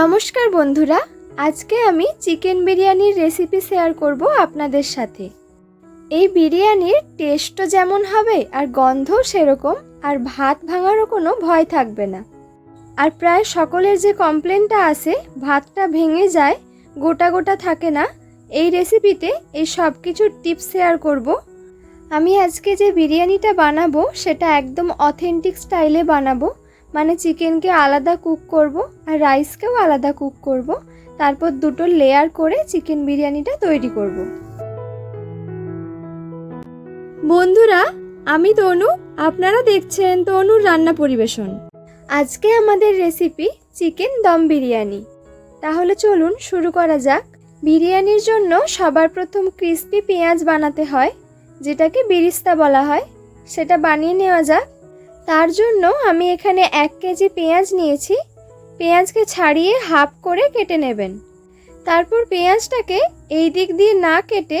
নমস্কার বন্ধুরা, আজকে আমি চিকেন বিরিয়ানির রেসিপি শেয়ার করব আপনাদের সাথে। এই বিরিয়ানির টেস্টও যেমন হবে আর গন্ধও সেরকম, আর ভাত ভাঙারও কোনো ভয় থাকবে না। আর প্রায় সকলের যে কমপ্লেনটা আসে ভাতটা ভেঙে যায়, গোটা গোটা থাকে না, এই রেসিপিতে এই সব কিছুর টিপস শেয়ার করব। আমি আজকে যে বিরিয়ানিটা বানাবো, সেটা একদম অথেন্টিক স্টাইলে বানাবো। মানে চিকেনকে আলাদা কুক করব আর রাইসকেও আলাদা কুক করব। তারপর দুটো লেয়ার করে চিকেন বিরিয়ানিটা তৈরি করব। বন্ধুরা আমি তনু আপনারা দেখছেন তনুর রান্না পরিবেশন। আজকে আমাদের রেসিপি চিকেন দম বিরিয়ানি। তাহলে চলুন শুরু করা যাক। বিরিয়ানির জন্য সবার প্রথম ক্রিস্পি পেঁয়াজ বানাতে হয় যেটাকে বিরিস্তা বলা হয়। সেটা বানিয়ে নেওয়া যাক। তার জন্য আমি এখানে এক কেজি পেঁয়াজ নিয়েছি। পেঁয়াজকে ছাড়িয়ে হাফ করে কেটে নেবেন। তারপর পেঁয়াজটাকে এই দিক দিয়ে না কেটে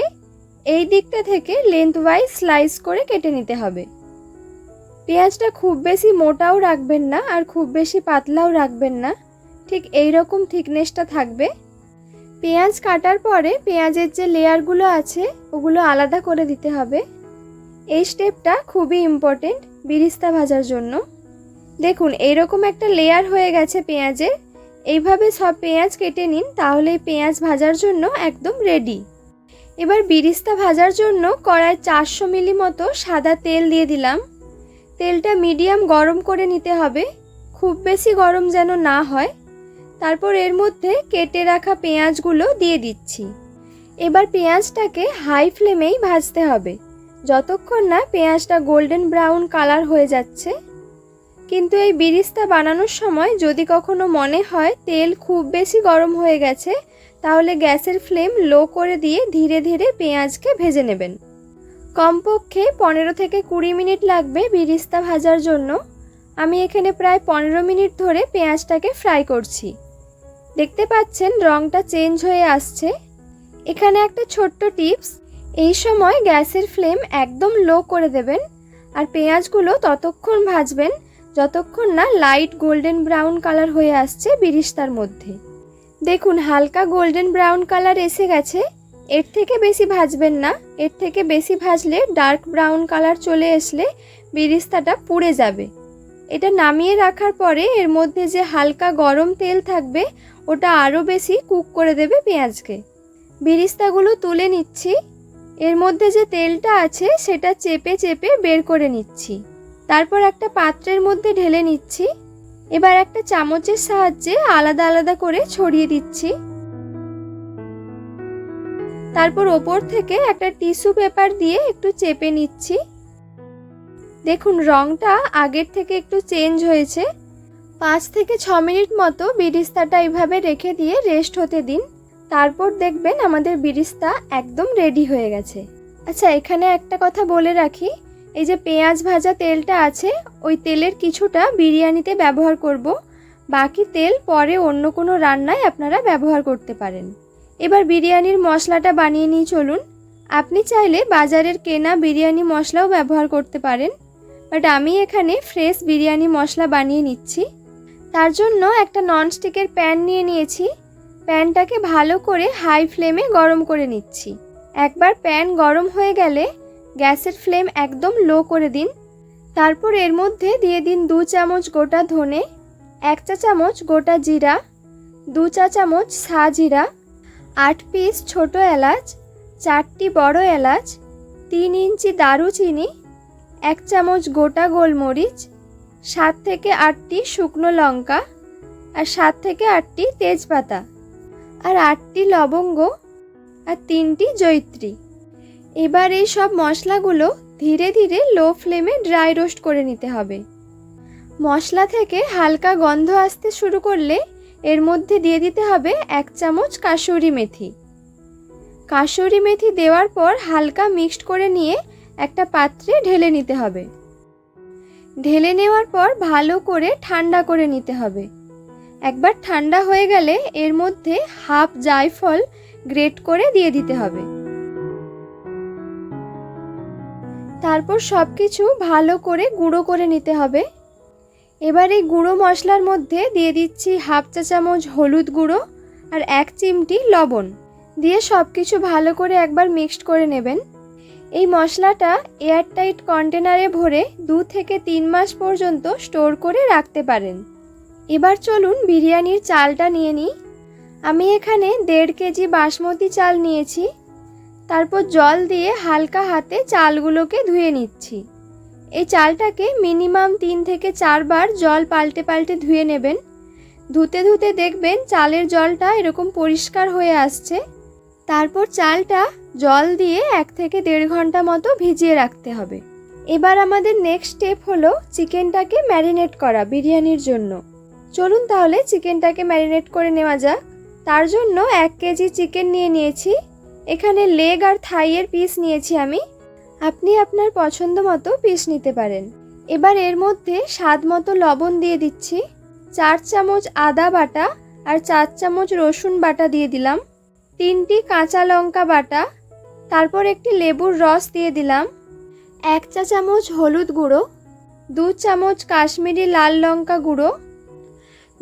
এই দিকটা থেকে লেন্থ ওয়াইজ স্লাইস করে কেটে নিতে হবে। পেঁয়াজটা খুব বেশি মোটাও রাখবেন না আর খুব বেশি পাতলাও রাখবেন না। ঠিক এই রকম থিকনেসটা থাকবে। পেঁয়াজ কাটার পরে পেঁয়াজের যে লেয়ারগুলো আছে, ওগুলো আলাদা করে দিতে হবে। এই স্টেপটা খুবই ইম্পর্টেন্ট বিরিস্তা ভাজার জন্য। দেখুন এইরকম একটা লেয়ার হয়ে গেছে পেঁয়াজে। এইভাবে সব পেঁয়াজ কেটে নিন, তাহলে পেঁয়াজ ভাজার জন্য একদম রেডি এবার বিরিস্তা ভাজার জন্য কড়ায় চারশো মিলি মতো সাদা তেল দিয়ে দিলাম। তেলটা মিডিয়াম গরম করে নিতে হবে। খুব বেশি গরম যেন না হয়। তারপর এর মধ্যে কেটে রাখা পেঁয়াজগুলো দিয়ে দিচ্ছি। এবার পেঁয়াজটাকে হাই ফ্লেমেই ভাজতে হবে। যতক্ষণ না পেঁয়াজটা গোল্ডেন ব্রাউন কালার হয়ে যাচ্ছে, কিন্তু এই বিরিস্তা বানানোর সময় যদি কখনো মনে হয় তেল খুব বেশি গরম হয়ে গেছে, তাহলে গ্যাসের ফ্লেম লো করে দিয়ে ধীরে ধীরে পেঁয়াজকে ভেজে নেবেন। কমপক্ষে পনেরো থেকে কুড়ি মিনিট লাগবে বিরিস্তা ভাজার জন্য। আমি এখানে প্রায় পনেরো মিনিট ধরে পেঁয়াজটাকে ফ্রাই করছি। দেখতে পাচ্ছেন রঙটা চেঞ্জ হয়ে আসছে। এখানে একটা ছোট্ট টিপস এই সময় গ্যাসের ফ্লেম একদম লো করে দেবেন আর পেঁয়াজগুলো ততক্ষণ ভাজবেন যতক্ষণ না লাইট গোল্ডেন ব্রাউন কালার হয়ে আসছে বিরিস্তার মধ্যে। দেখুন, হালকা গোল্ডেন ব্রাউন কালার এসে গেছে। এর থেকে বেশি ভাজবেন না। এর থেকে বেশি ভাজলে ডার্ক ব্রাউন কালার চলে আসলে বিরিস্তাটা পুড়ে যাবে। এটা নামিয়ে রাখার পরে এর মধ্যে যে হালকা গরম তেল থাকবে, ওটা আরও বেশি কুক করে দেবে পেঁয়াজকে। বিরিস্তাগুলো তুলে নিচ্ছি। এর মধ্যে যে তেলটা আছে সেটা চেপে চেপে বের করে নিচ্ছি। তারপর একটা পাত্রের মধ্যে ঢেলে নিচ্ছি। এবার একটা চামচের সাহায্যে আলাদা আলাদা করে ছড়িয়ে দিচ্ছি। তারপর ওপর থেকে একটা টিস্যু পেপার দিয়ে একটু চেপে নিচ্ছি। দেখুন, রংটা আগের থেকে একটু চেঞ্জ হয়েছে। পাঁচ থেকে ছ মিনিট মতো বিরিস্তাটা এইভাবে রেখে দিয়ে রেস্ট হতে দিন। তারপর দেখবেন আমাদের বিরিস্তা একদম রেডি হয়ে গেছে। আচ্ছা এখানে একটা কথা বলে রাখি, এই যে পেঁয়াজ ভাজা তেলটা আছে, ওই তেলের কিছুটা বিরিয়ানিতে ব্যবহার করব, বাকি তেল পরে অন্য কোনো রান্নায় আপনারা ব্যবহার করতে পারেন। এবার বিরিয়ানির মশলাটা বানিয়ে নিয়ে চলুন। আপনি চাইলে বাজারের কেনা বিরিয়ানি মশলাও ব্যবহার করতে পারেন, বাট আমি এখানে ফ্রেশ বিরিয়ানি মশলা বানিয়ে নিচ্ছি। তার জন্য একটা ননস্টিকের প্যান নিয়ে নিয়েছি প্যানটাকে ভালো করে হাই ফ্লেমে গরম করে নিচ্ছি। একবার প্যান গরম হয়ে গেলে গ্যাসের ফ্লেম একদম লো করে দিন। তারপর এর মধ্যে দিয়ে দিন দু চামচ গোটা ধনে, এক চা চামচ গোটা জিরা, দু চা চামচ সা জিরা, আট পিস ছোট এলাচ, চারটি বড় এলাচ, তিন ইঞ্চি দারুচিনি, এক চামচ গোটা গোলমরিচ, সাত থেকে আটটি শুকনো লঙ্কা আর সাত থেকে আটটি তেজপাতা। আর আটটি লবঙ্গ আর তিনটি জৈত্রী এবার এই সব মশলাগুলো ধীরে ধীরে লো ফ্লেমে ড্রাই রোস্ট করে নিতে হবে। মশলা থেকে হালকা গন্ধ আসতে শুরু করলে এর মধ্যে দিয়ে দিতে হবে এক চামচ কাসুরি মেথি। কাসুরি মেথি দেওয়ার পর হালকা মিক্সড করে নিয়ে একটা পাত্রে ঢেলে নিতে হবে। ঢেলে নেওয়ার পর ভালো করে ঠান্ডা করে নিতে হবে। একবার ঠান্ডা হয়ে গেলে এর মধ্যে হাফ জায়ফল গ্রেট করে দিয়ে দিতে হবে। তারপর সব কিছু ভালো করে গুঁড়ো করে নিতে হবে। এবার এই গুঁড়ো মশলার মধ্যে দিয়ে দিচ্ছি হাফ চা চামচ হলুদ গুঁড়ো আর এক চিমটি লবণ। দিয়ে সব কিছু ভালো করে একবার মিক্সড করে নেবেন। এই মশলাটা এয়ারটাইট কন্টেনারে ভরে দু থেকে তিন মাস পর্যন্ত স্টোর করে রাখতে পারেন। এবার চলুন বিরিয়ানির চালটা নিয়ে নিই। আমি এখানে দেড় কেজি বাসমতি চাল নিয়েছি। তারপর জল দিয়ে হালকা হাতে চালগুলোকে ধুয়ে নিচ্ছি। এই চালটাকে মিনিমাম তিন থেকে চারবার জল পাল্টে পাল্টে ধুয়ে নেবেন। ধুতে ধুতে দেখবেন চালের জলটা এরকম পরিষ্কার হয়ে আসছে। তারপর চালটা জল দিয়ে এক থেকে দেড় ঘণ্টা মতো ভিজিয়ে রাখতে হবে। এবার আমাদের নেক্সট স্টেপ হলো চিকেনটাকে ম্যারিনেট করা বিরিয়ানির জন্য। চলুন তাহলে চিকেনটাকে ম্যারিনেট করে নেওয়া যাক। তার জন্য এক কেজি চিকেন নিয়ে নিয়েছি। এখানে লেগ আর থাইয়ের পিস নিয়েছি আমি। আপনি আপনার পছন্দ মতো পিস নিতে পারেন। এবার এর মধ্যে স্বাদ মতো লবণ দিয়ে দিচ্ছি। চার চামচ আদা বাটা আর চার চামচ রসুন বাটা দিয়ে দিলাম। তিনটি কাঁচা লঙ্কা বাটা। তারপর একটি লেবুর রস দিয়ে দিলাম। এক চা চামচ হলুদ গুঁড়ো। দু চামচ কাশ্মীরি লাল লঙ্কা গুঁড়ো।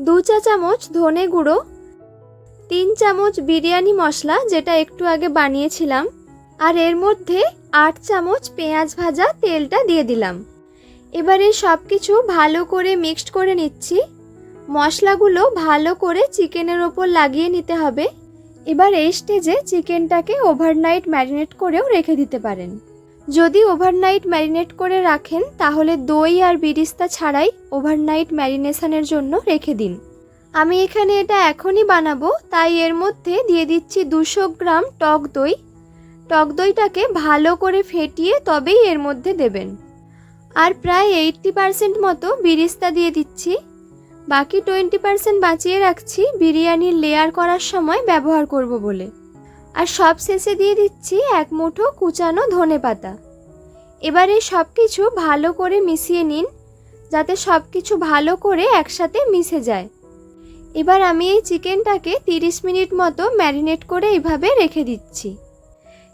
দু চা চামচ ধনে গুঁড়ো, তিন চামচ বিরিয়ানি মশলা যেটা একটু আগে বানিয়েছিলাম, আর এর মধ্যে আট চামচ পেঁয়াজ ভাজা তেলটা দিয়ে দিলাম। এবারে সব কিছু ভালো করে মিক্সড করে নিচ্ছি। মশলাগুলো ভালো করে চিকেনের ওপর লাগিয়ে নিতে হবে। এবার এই স্টেজে চিকেনটাকে ওভারনাইট ম্যারিনেট করেও রেখে দিতে পারেন। যদি ওভারনাইট ম্যারিনেট করে রাখেন, তাহলে দই আর বিরিস্তা ছাড়াই ওভারনাইট ম্যারিনেশনের জন্য রেখে দিন। আমি এখানে এটা এখনই বানাবো, তাই এর মধ্যে দিয়ে দিচ্ছি দুশো গ্রাম টক দই। টক দইটাকে ভালো করে ফেটিয়ে তবেই এর মধ্যে দেবেন। আর প্রায় এইটটি পারসেন্ট মতো বিরিস্তা দিয়ে দিচ্ছি। বাকি টোয়েন্টি পারসেন্ট বাঁচিয়ে রাখছি বিরিয়ানির লেয়ার করার সময় ব্যবহার করব বলে। আর সব শেষে দিয়ে দিচ্ছি এক মুঠো কুচানো ধনে পাতা। এবার এই সব কিছু ভালো করে মিশিয়ে নিন, যাতে সব কিছু ভালো করে একসাথে মিশে যায়। এবার আমি এই চিকেনটাকে তিরিশ মিনিট মতো ম্যারিনেট করে এইভাবে রেখে দিচ্ছি।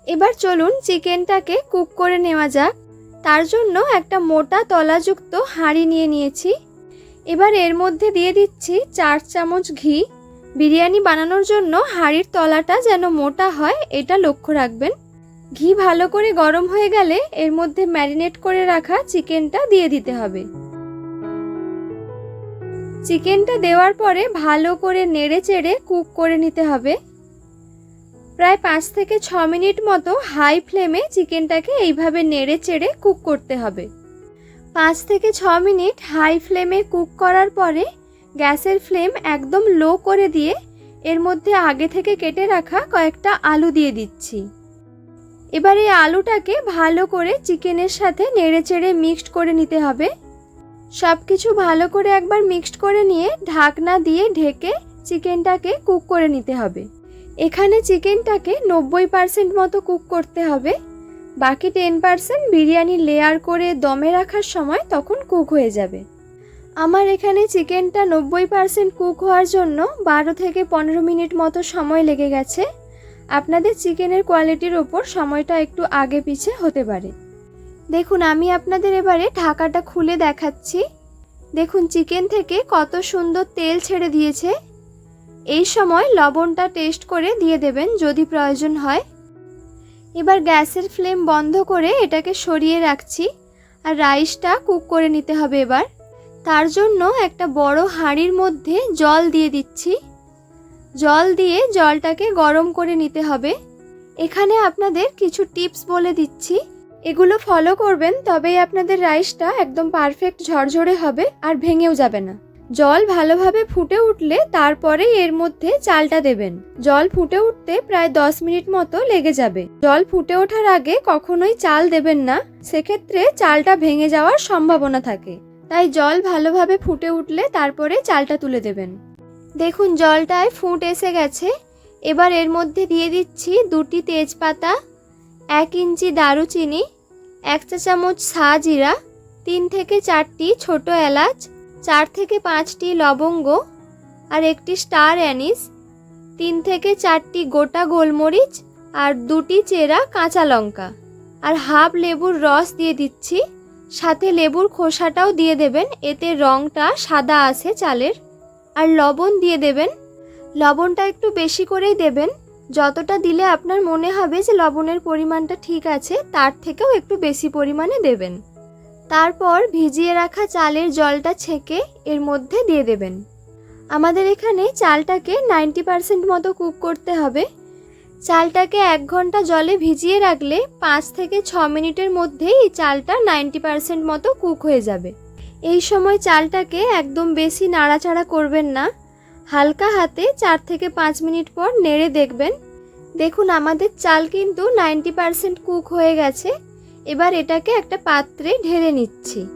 এবার চলুন চিকেনটাকে কুক করে নেওয়া যাক। তার জন্য একটা মোটা তলাযুক্ত হাঁড়ি নিয়ে নিয়েছি। এবার এর মধ্যে দিয়ে দিচ্ছি চার চামচ ঘি। বিরিয়ানি বানানোর জন্য হাঁড়ির তলাটা যেন মোটা হয়, এটা লক্ষ্য রাখবেন। ঘি ভালো করে গরম হয়ে গেলে এর মধ্যে ম্যারিনেট করে রাখা চিকেনটা দিয়ে দিতে হবে। চিকেনটা দেওয়ার পরে ভালো করে নেড়ে চেড়ে কুক করে নিতে হবে। প্রায় পাঁচ থেকে ছ মিনিট মতো হাই ফ্লেমে চিকেনটাকে এইভাবে নেড়ে চেড়ে কুক করতে হবে। পাঁচ থেকে ছ মিনিট হাই ফ্লেমে কুক করার পরে গ্যাসের ফ্লেম একদম লো করে দিয়ে এর মধ্যে আগে থেকে কেটে রাখা কয়েকটা আলু দিয়ে দিচ্ছি। এবার এই আলুটাকে ভালো করে চিকেনের সাথে নেড়ে চেড়ে মিক্সড করে নিতে হবে। সব কিছু ভালো করে একবার মিক্সড করে নিয়ে ঢাকনা দিয়ে ঢেকে চিকেনটাকে কুক করে নিতে হবে। এখানে চিকেনটাকে নব্বই পার্সেন্ট মতো কুক করতে হবে। বাকি টেন পার্সেন্ট বিরিয়ানি লেয়ার করে দমে রাখার সময় তখন কুক হয়ে যাবে। আমার এখানে চিকেনটা নব্বই পার্সেন্ট কুক হওয়ার জন্য বারো থেকে পনেরো মিনিট মতো সময় লেগে গেছে। আপনাদের চিকেনের কোয়ালিটির ওপর সময়টা একটু আগে পিছে হতে পারে। দেখুন, আমি আপনাদের এবারে ঢাকাটা খুলে দেখাচ্ছি। দেখুন, চিকেন থেকে কত সুন্দর তেল ছেড়ে দিয়েছে। এই সময় লবণটা টেস্ট করে দিয়ে দেবেন যদি প্রয়োজন হয়। এবার গ্যাসের ফ্লেম বন্ধ করে এটাকে সরিয়ে রাখছি। আর রাইসটা কুক করে নিতে হবে এবার। তার জন্য একটা বড় হাঁড়ির মধ্যে জল দিয়ে দিচ্ছি। জল দিয়ে জলটাকে গরম করে নিতে হবে। এখানে আপনাদের কিছু টিপস বলে দিচ্ছি। এগুলো ফলো করবেন, তবেই আপনাদের রাইসটা একদম পারফেক্ট ঝরঝরে হবে আর ভেঙেও যাবে না। জল ভালোভাবে ফুটে উঠলে তারপরেই এর মধ্যে চালটা দেবেন। জল ফুটে উঠতে প্রায় দশ মিনিট মতো লেগে যাবে। জল ফুটে ওঠার আগে কখনোই চাল দেবেন না। সেক্ষেত্রে চালটা ভেঙে যাওয়ার সম্ভাবনা থাকে। তাই জল ভালোভাবে ফুটে উঠলে তারপরে চালটা তুলে দেবেন। দেখুন, জলটায় ফুট এসে গেছে। এবার এর মধ্যে দিয়ে দিচ্ছি দুটি তেজপাতা, এক ইঞ্চি দারুচিনি, এক চা চামচ সা জিরা, তিন থেকে চারটি ছোট এলাচ, চার থেকে পাঁচটি লবঙ্গ আর একটি স্টার অ্যানিস, তিন থেকে চারটি গোটা গোলমরিচ আর দুটি চেরা কাঁচা লঙ্কা। আর হাফ লেবুর রস দিয়ে দিচ্ছি। সাথে লেবুর খোসাটাও দিয়ে দেবেন, এতে রঙটা সাদা আছে চালের, আর লবণ দিয়ে দেবেন। লবণটা একটু বেশি করেই দেবেন, যতটা দিলে আপনার মনে হবে যে লবণের পরিমাণটা ঠিক আছে, তার থেকেও একটু বেশি পরিমাণে দেবেন। তারপর ভিজিয়ে রাখা চালের জলটা ছেঁকে এর মধ্যে দিয়ে দেবেন। আমাদের এখানে চালটাকে নাইনটি পারসেন্ট মতো কুক করতে হবে। চালটাকে এক ঘণ্টা জলে ভিজিয়ে রাখলে পাঁচ থেকে ছ মিনিটের মধ্যেই এই চালটা নাইনটি পারসেন্ট মতো কুক হয়ে যাবে। এই সময় চালটাকে একদম বেশি নাড়াচাড়া করবেন না। হালকা হাতে চার থেকে পাঁচ মিনিট পর নেড়ে দেখবেন। দেখুন, আমাদের চাল কিন্তু নাইনটি পারসেন্ট কুক হয়ে গেছে। এবার এটাকে একটা পাত্রে ঢেলে নিচ্ছি।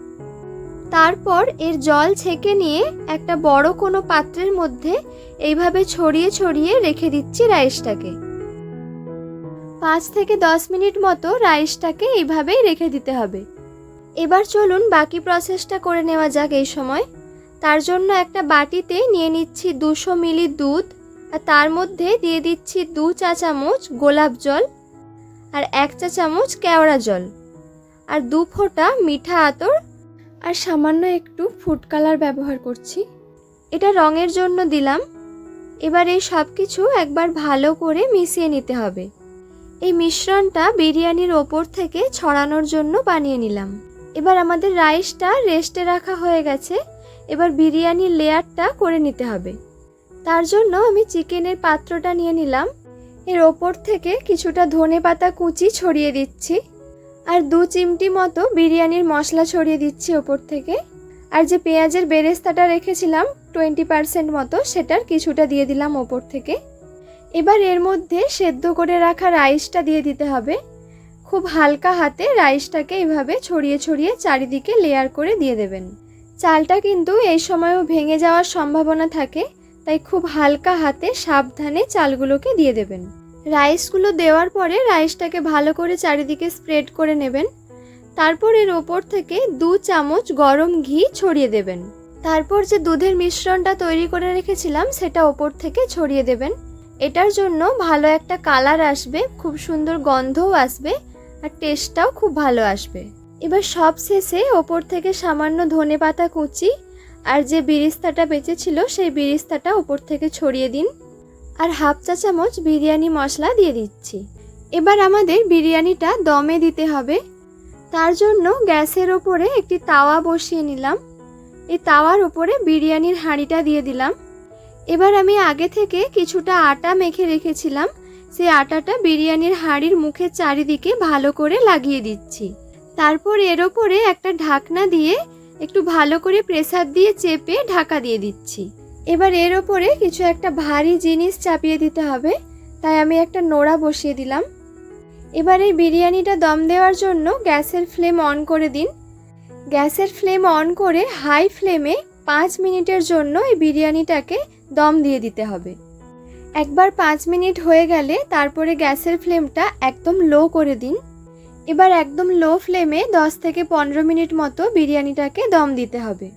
তারপর এর জল ছেঁকে নিয়ে একটা বড় কোনো পাত্রের মধ্যে এইভাবে ছড়িয়ে ছড়িয়ে রেখে দিচ্ছি রাইসটাকে। পাঁচ থেকে দশ মিনিট মতো রাইসটাকে এইভাবেই রেখে দিতে হবে। এবার চলুন বাকি প্রসেসটা করে নেওয়া যাক এই সময়। তার জন্য একটা বাটিতে নিয়ে নিচ্ছি দুশো মিলি দুধ আর তার মধ্যে দিয়ে দিচ্ছি দু চা চামচ গোলাপ জল আর এক চা চামচ কেওড়া জল আর দু ফোঁটা মিঠা আতর আর সামান্য একটু ফুড কালার ব্যবহার করছি। এটা রঙের জন্য দিলাম। এবার এই সব কিছু একবার ভালো করে মিশিয়ে নিতে হবে। এই মিশ্রণটা বিরিয়ানির ওপর থেকে ছড়ানোর জন্য বানিয়ে নিলাম। এবার আমাদের রাইসটা রেস্টে রাখা হয়ে গেছে। এবার বিরিয়ানির লেয়ারটা করে নিতে হবে। তার জন্য আমি চিকেনের পাত্রটা নিয়ে নিলাম। এর ওপর থেকে কিছুটা ধনে পাতা কুচি ছড়িয়ে দিচ্ছি। আর দু চিমটি মতো বিরিয়ানির মশলা ছড়িয়ে দিচ্ছি ওপর থেকে। আর যে পেঁয়াজের বেরেস্তাটা রেখেছিলাম, টোয়েন্টি পারসেন্ট মতো সেটার কিছুটা দিয়ে দিলাম ওপর থেকে। এবার এর মধ্যে সেদ্ধ করে রাখা রাইসটা দিয়ে দিতে হবে। খুব হালকা হাতে রাইসটাকে এভাবে ছড়িয়ে ছড়িয়ে চারিদিকে লেয়ার করে দিয়ে দেবেন। চালটা কিন্তু এই সময়ও ভেঙে যাওয়ার সম্ভাবনা থাকে, তাই খুব হালকা হাতে সাবধানে চালগুলোকে দিয়ে দেবেন। রাইসগুলো দেওয়ার পরে রাইসটাকে ভালো করে চারিদিকে স্প্রেড করে নেবেন। তারপর এর ওপর থেকে দু চামচ গরম ঘি ছড়িয়ে দেবেন। তারপর যে দুধের মিশ্রণটা তৈরি করে রেখেছিলাম, সেটা ওপর থেকে ছড়িয়ে দেবেন। এটার জন্য ভালো একটা কালার আসবে, খুব সুন্দর গন্ধও আসবে আর টেস্টটাও খুব ভালো আসবে। এবার সব শেষে ওপর থেকে সামান্য ধনে পাতা কুচি আর যে বিরিস্তাটা বেঁচেছিল সেই বিরিস্তাটা ওপর থেকে ছড়িয়ে দিন আর হাফ চা চামচ বিরিয়ানি মশলা দিয়ে দিচ্ছি। এবার আমাদের বিরিয়ানিটা দমে দিতে হবে। তার জন্য গ্যাসের ওপরে একটি তাওয়া বসিয়ে নিলাম। এই তাওয়ার ওপরে বিরিয়ানির হাঁড়িটা দিয়ে দিলাম। এবার আমি আগে থেকে কিছুটা আটা মেখে রেখেছিলাম। সেই আটাটা বিরিয়ানির হাঁড়ির মুখের চারিদিকে ভালো করে লাগিয়ে দিচ্ছি। তারপর এর ওপরে একটা ঢাকনা দিয়ে একটু ভালো করে প্রেসার দিয়ে চেপে ঢাকা দিয়ে দিচ্ছি। এবার এর ওপরে কিছু একটা ভারী জিনিস চাপিয়ে দিতে হবে, তাই আমি একটা নোড়া বসিয়ে দিলাম। এবার এই বিরিয়ানিটা দম দেওয়ার জন্য গ্যাসের ফ্লেম অন করে দিন। গ্যাসের ফ্লেম অন করে হাই ফ্লেমে পাঁচ মিনিটের জন্য এই বিরিয়ানিটাকে দম দিয়ে দিতে হবে। একবার পাঁচ মিনিট হয়ে গেলে তারপরে গ্যাসের ফ্লেমটা একদম লো করে দিন। এবার একদম লো ফ্লেমে দশ থেকে পনেরো মিনিট মতো বিরিয়ানিটাকে দম দিতে হবে।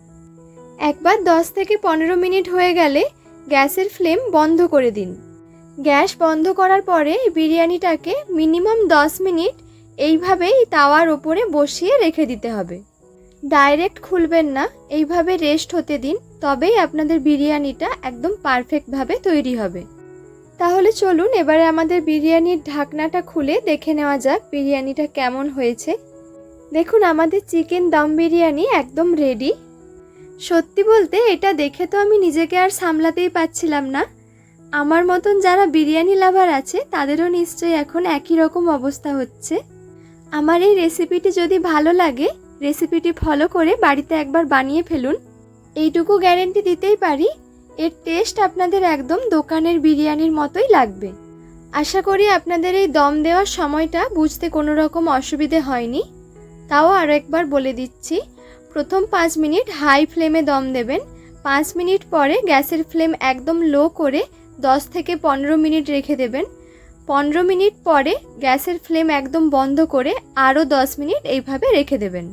একবার দশ থেকে পনেরো মিনিট হয়ে গেলে গ্যাসের ফ্লেম বন্ধ করে দিন। গ্যাস বন্ধ করার পরে বিরিয়ানিটাকে মিনিমাম দশ মিনিট এইভাবেই তাওয়ার ওপরে বসিয়ে রেখে দিতে হবে। ডাইরেক্ট খুলবেন না, এইভাবে রেস্ট হতে দিন। তবেই আপনাদের বিরিয়ানিটা একদম পারফেক্টভাবে তৈরি হবে। তাহলে চলুন এবারে আমাদের বিরিয়ানির ঢাকনাটা খুলে দেখে নেওয়া যাক বিরিয়ানিটা কেমন হয়েছে। দেখুন, আমাদের চিকেন দম বিরিয়ানি একদম রেডি সত্যি বলতে এটা দেখে তো আমি নিজেকে আর সামলাতেই পাচ্ছিলাম না। আমার মতন যারা বিরিয়ানি লাভার আছে, তাদেরও নিশ্চয়ই এখন একই রকম অবস্থা হচ্ছে। আমার এই রেসিপিটি যদি ভালো লাগে রেসিপিটি ফলো করে বাড়িতে একবার বানিয়ে ফেলুন। এইটুকু গ্যারেন্টি দিতেই পারি, এর টেস্ট আপনাদের একদম দোকানের বিরিয়ানির মতোই লাগবে। আশা করি আপনাদের এই দম দেওয়ার সময়টা বুঝতে কোনো রকম অসুবিধে হয়নি। তাও আর একবার বলে দিচ্ছি, প্রথম পাঁচ মিনিট হাই ফ্লেমে দম দেবেন, পাঁচ মিনিট পরে গ্যাসের ফ্লেম একদম লো করে দশ থেকে পনেরো মিনিট রেখে দেবেন। পনেরো মিনিট পরে গ্যাসের ফ্লেম একদম বন্ধ করে আরও দশ মিনিট এইভাবে রেখে দেবেন।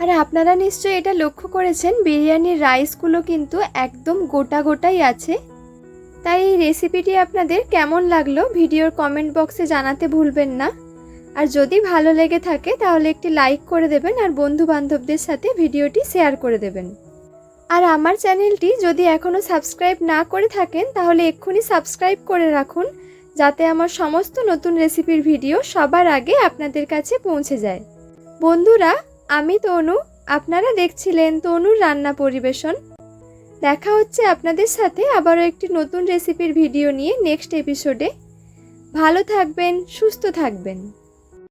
আর আপনারা নিশ্চয়ই এটা লক্ষ্য করেছেন, বিরিয়ানির রাইসগুলো কিন্তু একদম গোটা গোটাই আছে। তাই এই রেসিপিটি আপনাদের কেমন লাগল ভিডিওর কমেন্ট বক্সে জানাতে ভুলবেন না। আর যদি ভালো লেগে থাকে তাহলে একটি লাইক করে দেবেন আর বন্ধু বান্ধবদের সাথে ভিডিওটি শেয়ার করে দেবেন। আর আমার চ্যানেলটি যদি এখনও সাবস্ক্রাইব না করে থাকেন তাহলে এক্ষুনি সাবস্ক্রাইব করে রাখুন, যাতে আমার সমস্ত নতুন রেসিপির ভিডিও সবার আগে আপনাদের কাছে পৌঁছে যায়। বন্ধুরা আমি তনু, আপনারা দেখছিলেন তনুর রান্না পরিবেশন। দেখা হচ্ছে আপনাদের সাথে আবারও একটি নতুন রেসিপির ভিডিও নিয়ে নেক্সট এপিসোডে ভালো থাকবেন, সুস্থ থাকবেন।